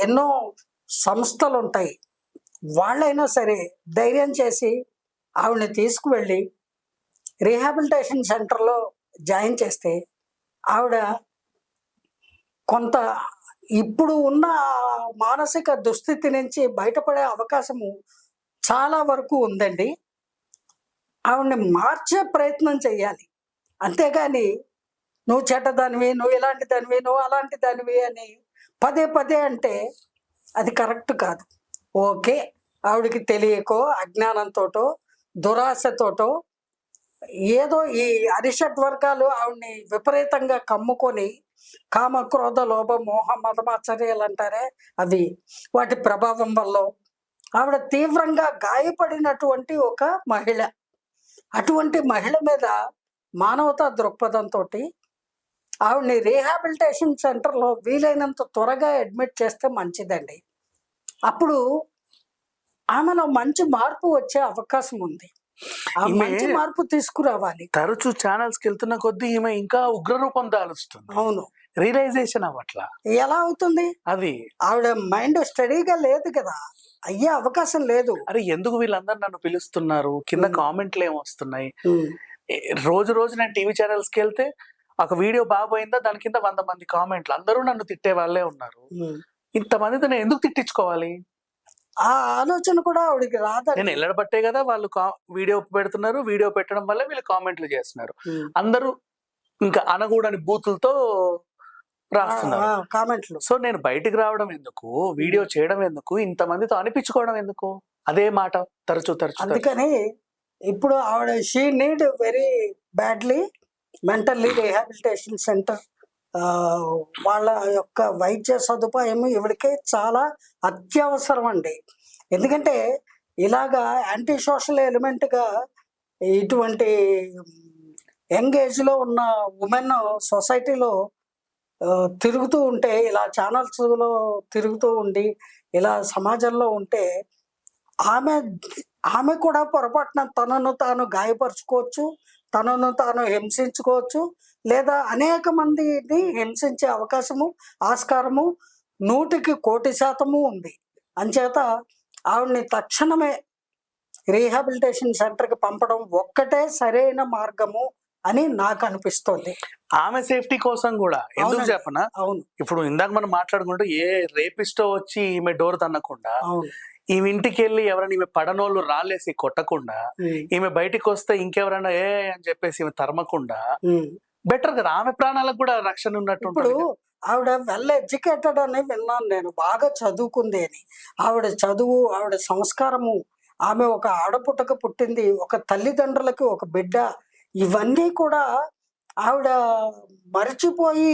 ఎన్నో సంస్థలు ఉంటాయి వాళ్ళైనా సరే ధైర్యం చేసి ఆవిడని తీసుకువెళ్ళి రీహాబిలిటేషన్ సెంటర్లో జాయిన్ చేస్తే ఆవిడ కొంత ఇప్పుడు ఉన్న మానసిక దుస్థితి నుంచి బయటపడే అవకాశము చాలా వరకు ఉందండి. ఆవిడని మార్చే ప్రయత్నం చేయాలి అంతేగాని నువ్వు చెడ్డదానివి నువ్వు ఇలాంటి దానివి నువ్వు అలాంటి దానివి అని పదే పదే అంటే అది కరెక్ట్ కాదు. ఓకే ఆవిడకి తెలియకో అజ్ఞానంతోటో దురాశతోటో ఏదో ఈ అరిషడ్ వర్గాలు ఆవిడ్ని విపరీతంగా కమ్ముకొని కామ క్రోధ లోభ మోహ మదమాచర్యాలు అంటారే అవి. వాటి ప్రభావం వల్ల ఆవిడ తీవ్రంగా గాయపడినటువంటి ఒక మహిళ. అటువంటి మహిళ మీద మానవతా దృక్పథంతో ఆవిడని రీహాబిలిటేషన్ సెంటర్లో వీలైనంత త్వరగా అడ్మిట్ చేస్తే మంచిదండి. అప్పుడు ఆమెలో మంచి మార్పు వచ్చే అవకాశం ఉంది. మంచి మార్పు తీసుకురావాలి. తరచూ ఛానల్స్కి వెళ్తున్న కొద్దీ ఈమె ఇంకా ఉగ్రరూపం దాలుస్తుంది. అవును. రియలైజేషన్ అవ్వట్లా? ఎలా అవుతుంది? అది. ఆవిడ మైండ్ స్టడీగా లేదు కదా. అయ్యే అవకాశం లేదు. అరే ఎందుకు వీళ్ళందరూ నన్ను పిలుస్తున్నారు? కింద. కామెంట్లు ఏం వస్తున్నాయి ఏ- రోజు రోజు నేను టీవీ ఛానల్స్కి వెళ్తే ఒక వీడియో బాగోయిందా దాని కింద వంద మంది కామెంట్లు. అందరూ నన్ను తిట్టే వాళ్ళే ఉన్నారు. ఇంతమందితో నేను ఎందుకు తిట్టించుకోవాలి? ఆ ఆలోచన కూడా ఆవిడకి నేను రాదండి ఎల్లడబట్టే కదా వాళ్ళు వీడియో పెడుతున్నారు. వీడియో పెట్టడం వల్ల వీళ్ళు కామెంట్లు చేస్తున్నారు. అందరూ ఇంకా అనకూడని బూతులతో రాస్తున్నారు. కామెంట్లు. సో నేను బయటికి రావడం ఎందుకు? వీడియో చేయడం ఎందుకు? ఇంతమందితో అనిపించుకోవడం ఎందుకు? అదే మాట. తరచూ తరచూ తరచూ. అందుకని ఇప్పుడు ఆవిడ she need very badly mentally rehabilitation centre వాళ్ళ యొక్క వైద్య సదుపాయం ఇవిడికే చాలా అత్యవసరం అండి ఎందుకంటే ఇలాగా యాంటీ సోషల్ ఎలిమెంట్గా ఇటువంటి యంగ్ ఏజ్లో ఉన్న ఉమెన్ సొసైటీలో తిరుగుతూ ఉంటే ఇలా ఛానల్స్లో తిరుగుతూ ఉండి ఇలా సమాజంలో ఉంటే ఆమె ఆమె కూడా పొరపాటున తనను తాను గాయపరుచుకోవచ్చు. తనను తాను హింసించుకోవచ్చు లేదా అనేక మందిని హింసించే అవకాశము ఆస్కారము నూటికి కోటి శాతము ఉంది. అంచేత ఆవిడ్ని తక్షణమే రీహాబిలిటేషన్ సెంటర్కి పంపడం ఒక్కటే సరైన మార్గము అని నాకు అనిపిస్తోంది. ఆమె సేఫ్టీ కోసం కూడా ఎందుకు. చెప్పనా? అవును. ఇప్పుడు ఇందాక మనం మాట్లాడుకుంటూ ఏ రేపిస్టో వచ్చి ఈమె డోర్ తన్నకుండా అవును. ఈమె ఇంటికి వెళ్ళి ఎవరైనా ఈమె పడనోళ్ళు రాలేసి కొట్టకుండా ఈమె బయటికి వస్తే ఇంకెవరైనా ఏ అని చెప్పేసి ఈమె తరమకుండా. బెటర్ కదా. ఆమె ప్రాణాలకు కూడా రక్షణ ఉన్నట్టు ఇప్పుడు. ఆవిడ వెల్ ఎడ్యుకేటెడ్ అని విన్నాను నేను. బాగా చదువుకుంది అని. ఆవిడ చదువు ఆవిడ సంస్కారము ఆమె ఒక ఆడపుట్టక పుట్టింది ఒక తల్లిదండ్రులకి ఒక బిడ్డ ఇవన్నీ కూడా ఆవిడ మరచిపోయి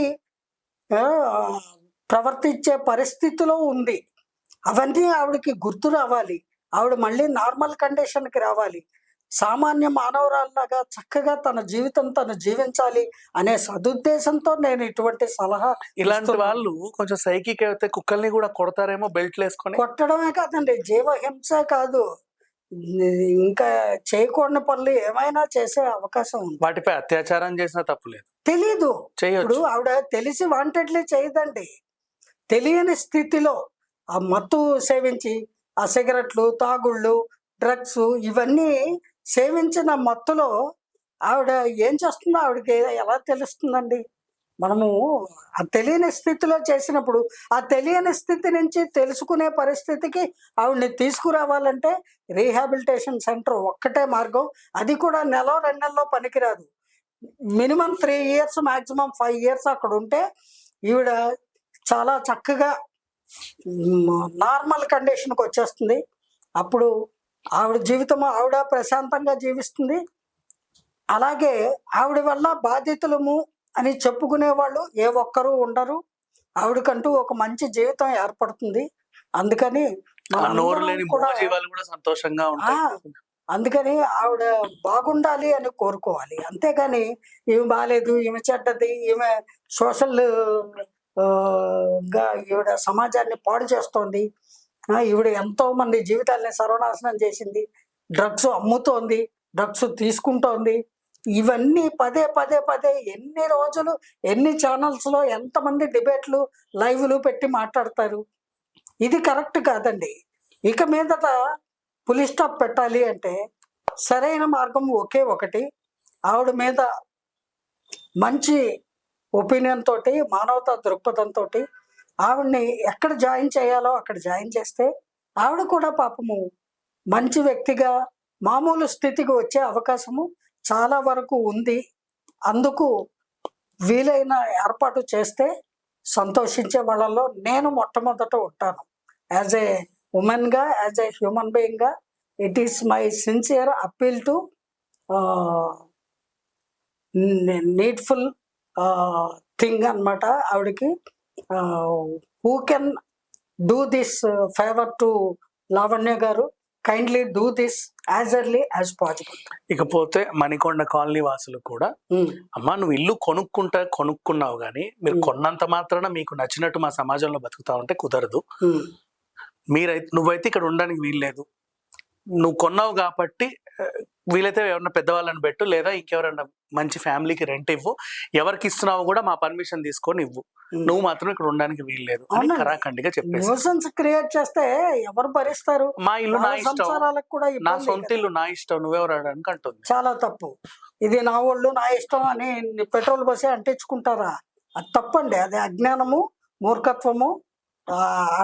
ప్రవర్తించే పరిస్థితిలో ఉంది. అవన్నీ ఆవిడకి గుర్తు రావాలి. ఆవిడ మళ్ళీ నార్మల్ కండిషన్కి రావాలి. సామాన్య మానవరాల్లాగా చక్కగా తన జీవితం తను జీవించాలి అనే సదుద్దేశంతో నేను ఇటువంటి సలహా ఇలాంటి. వాళ్ళు కొంచెం సైకిక్ అయితే కుక్కల్ని కూడా కొడతారేమో బెల్ట్లు వేసుకొని. కొట్టడమే కాదండి జీవహింస కాదు. ఇంకా చేయకూడని పనులు ఏమైనా చేసే అవకాశం ఉంది. వాటిపై అత్యాచారం చేసినా తప్పు లేదు. తెలీదు. ఇప్పుడు ఆవిడ తెలిసి వాంటెడ్లీ చేయదండి. తెలియని స్థితిలో ఆ మత్తు సేవించి ఆ సిగరెట్లు తాగుళ్ళు డ్రగ్స్ ఇవన్నీ సేవించిన మత్తులో ఆవిడ ఏం చేస్తుందో ఆవిడకి ఎలా తెలుస్తుందండి? మనము ఆ తెలియని స్థితిలో చేసినప్పుడు ఆ తెలియని స్థితి నుంచి తెలుసుకునే పరిస్థితికి ఆవిడని తీసుకురావాలంటే రీహాబిలిటేషన్ సెంటర్ ఒక్కటే మార్గం. అది కూడా నెల రెండు నెలలో పనికిరాదు. Minimum three years maximum five years అక్కడ ఉంటే ఈవిడ చాలా చక్కగా నార్మల్ కండిషన్కి వచ్చేస్తుంది. అప్పుడు ఆవిడ జీవితం ఆవిడ ప్రశాంతంగా జీవిస్తుంది. అలాగే ఆవిడ వల్ల బాధితులము అని చెప్పుకునే వాళ్ళు ఏ ఒక్కరూ ఉండరు. ఆవిడకంటూ ఒక మంచి జీవితం ఏర్పడుతుంది. అందుకని సంతోషంగా అందుకని ఆవిడ బాగుండాలి అని కోరుకోవాలి. అంతేగాని ఈమె బాగాలేదు ఈమె చెడ్డది ఈమె సోషల్ గా ఈవిడ సమాజాన్ని పాడు చేస్తోంది. ఈవిడ ఎంతో మంది జీవితాలని సర్వనాశనం చేసింది. డ్రగ్స్ అమ్ముతోంది డ్రగ్స్ తీసుకుంటోంది. ఇవన్నీ పదే పదే పదే ఎన్ని రోజులు ఎన్ని ఛానల్స్లో ఎంతమంది డిబేట్లు లైవ్లు పెట్టి మాట్లాడతారు. ఇది కరెక్ట్ కాదండి. ఇక మీదట పులి స్టాప్ పెట్టాలి అంటే సరైన మార్గం ఒకే ఒకటి. ఆవిడ మీద మంచి ఒపీనియన్ తోటి మానవతా దృక్పథంతో ఆవిడని ఎక్కడ జాయిన్ చేయాలో అక్కడ జాయిన్ చేస్తే ఆవిడ కూడా పాపము మంచి వ్యక్తిగా మామూలు స్థితికి వచ్చే అవకాశము చాలా వరకు ఉంది. అందుకు వీలైన ఏర్పాటు చేస్తే సంతోషించే వాళ్ళలో నేను మొట్టమొదట ఉంటాను. యాజ్ ఏ ఉమెన్గా as a human బీయింగ్గా it is my sincere appeal to needful thing అన్నమాట. ఆవిడకి who can do this favour to Lavanya garu? Kindly do this as early as possible ఇకపోతే మణికొండ కాలనీ వాసులు కూడా అమ్మా నువ్వు ఇల్లు కొనుక్కుంటా కొనుక్కున్నావు కానీ మీరు కొన్నంత మాత్రాన మీకు నచ్చినట్టు మా సమాజంలో బతుకుతా ఉంటే కుదరదు. మీరైతే నువ్వైతే ఇక్కడ ఉండడానికి వీల్లేదు. నువ్వు కొన్నావు కాబట్టి వీలైతే ఎవరన్నా పెద్దవాళ్ళని పెట్టు లేదా ఇంకెవరన్నా మంచి ఫ్యామిలీకి రెంట్ ఇవ్వు. ఎవరికి ఇస్తున్నావు కూడా మా పర్మిషన్ తీసుకొని ఇవ్వు. నువ్వు మాత్రం ఇక్కడ ఉండడానికి వీల్లేదు అని అవునండి. కరాఖండిగా చెప్పేసి క్రియేట్ చేస్తే ఎవరు భరిస్తారు? మా ఇల్లు నా ఇష్టం. కూడా నా సొంత. ఇల్లు నా ఇష్టం నువ్వెవరు అనడానికి అంటుంది. చాలా తప్పు. ఇది నా ఒళ్ళు నా ఇష్టం అని పెట్రోల్ బస్సే అంటించుకుంటారా? అది తప్పండి. అది అజ్ఞానము మూర్ఖత్వము.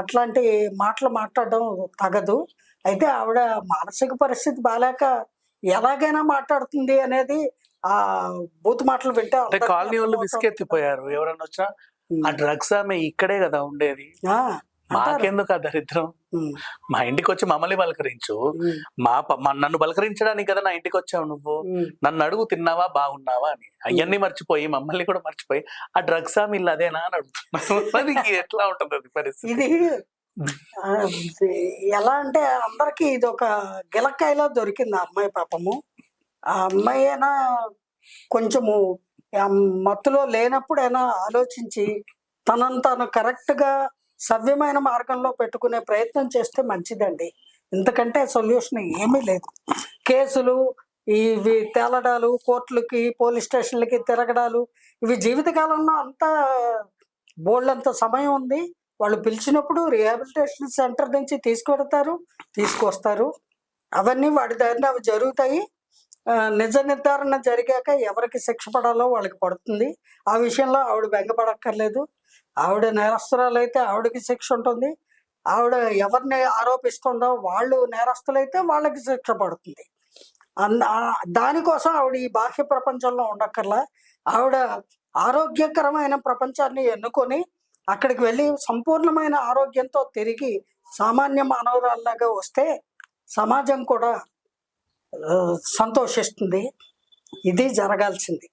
అట్లాంటి మాటలు మాట్లాడడం తగదు. అయితే ఆవిడ మానసిక పరిస్థితి బాగాలేక ఎలాగైనా మాట్లాడుతుంది అనేది ఆ బూత్ మాటలు వింటే కాలనీ వాళ్ళు. విసికెత్తిపోయారు. ఎవరన్నా వచ్చినా ఉమ్. ఆ డ్రగ్స్ ఆమె ఇక్కడే కదా ఉండేది. మాకెందుకు ఆ దరిద్రం? మా ఇంటికి వచ్చి మమ్మల్ని పలకరించు. ఉమ్, మా నన్ను పలకరించడానికి కదా నా ఇంటికి వచ్చావు నువ్వు. నన్ను అడుగు తిన్నావా బాగున్నావా అని. అవన్నీ మర్చిపోయి మమ్మల్ని కూడా మర్చిపోయి ఆ డ్రగ్స్ ఆమె ఇల్లు అదేనా? అని అడుగుతున్నాను ఎట్లా ఉంటుంది అది పరిస్థితి? ఎలా అంటే అందరికి ఇది ఒక గిలక్కాయలా దొరికింది ఆ అమ్మాయి పాపము. ఆ అమ్మాయి అయినా కొంచెము ఆ మత్తులో లేనప్పుడైనా ఆలోచించి తనను తాను కరెక్ట్గా సవ్యమైన మార్గంలో పెట్టుకునే ప్రయత్నం చేస్తే మంచిదండి. ఎందుకంటే సొల్యూషన్ ఏమీ లేదు. కేసులు ఇవి తేలడాలు కోర్టులకి పోలీస్ స్టేషన్లకి తిరగడాలు ఇవి జీవితకాలంలో అంతా బోల్డంత సమయం ఉంది. వాళ్ళు పిలిచినప్పుడు రిహాబిలిటేషన్ సెంటర్ నుంచి తీసుకువెడతారు తీసుకొస్తారు. అవన్నీ వాటి దారిని అవి జరుగుతాయి. నిజ నిర్ధారణ జరిగాక ఎవరికి శిక్ష పడాలో వాళ్ళకి పడుతుంది. ఆ విషయంలో ఆవిడ బెంగపడక్కర్లేదు. ఆవిడ నేరస్తురాలైతే ఆవిడకి శిక్ష ఉంటుంది. ఆవిడ ఎవరిని ఆరోపిస్తుందో వాళ్ళు నేరస్తులైతే వాళ్ళకి శిక్ష పడుతుంది. దానికోసం ఆవిడ ఈ బాహ్య ప్రపంచంలో ఉండక్కర్లా. ఆవిడ ఆరోగ్యకరమైన ప్రపంచాన్ని ఎన్నుకొని అక్కడికి వెళ్ళి సంపూర్ణమైన ఆరోగ్యంతో తిరిగి సామాన్య మానవురాల్లాగా వస్తే సమాజం కూడా సంతోషిస్తుంది. ఇది జరగాల్సింది.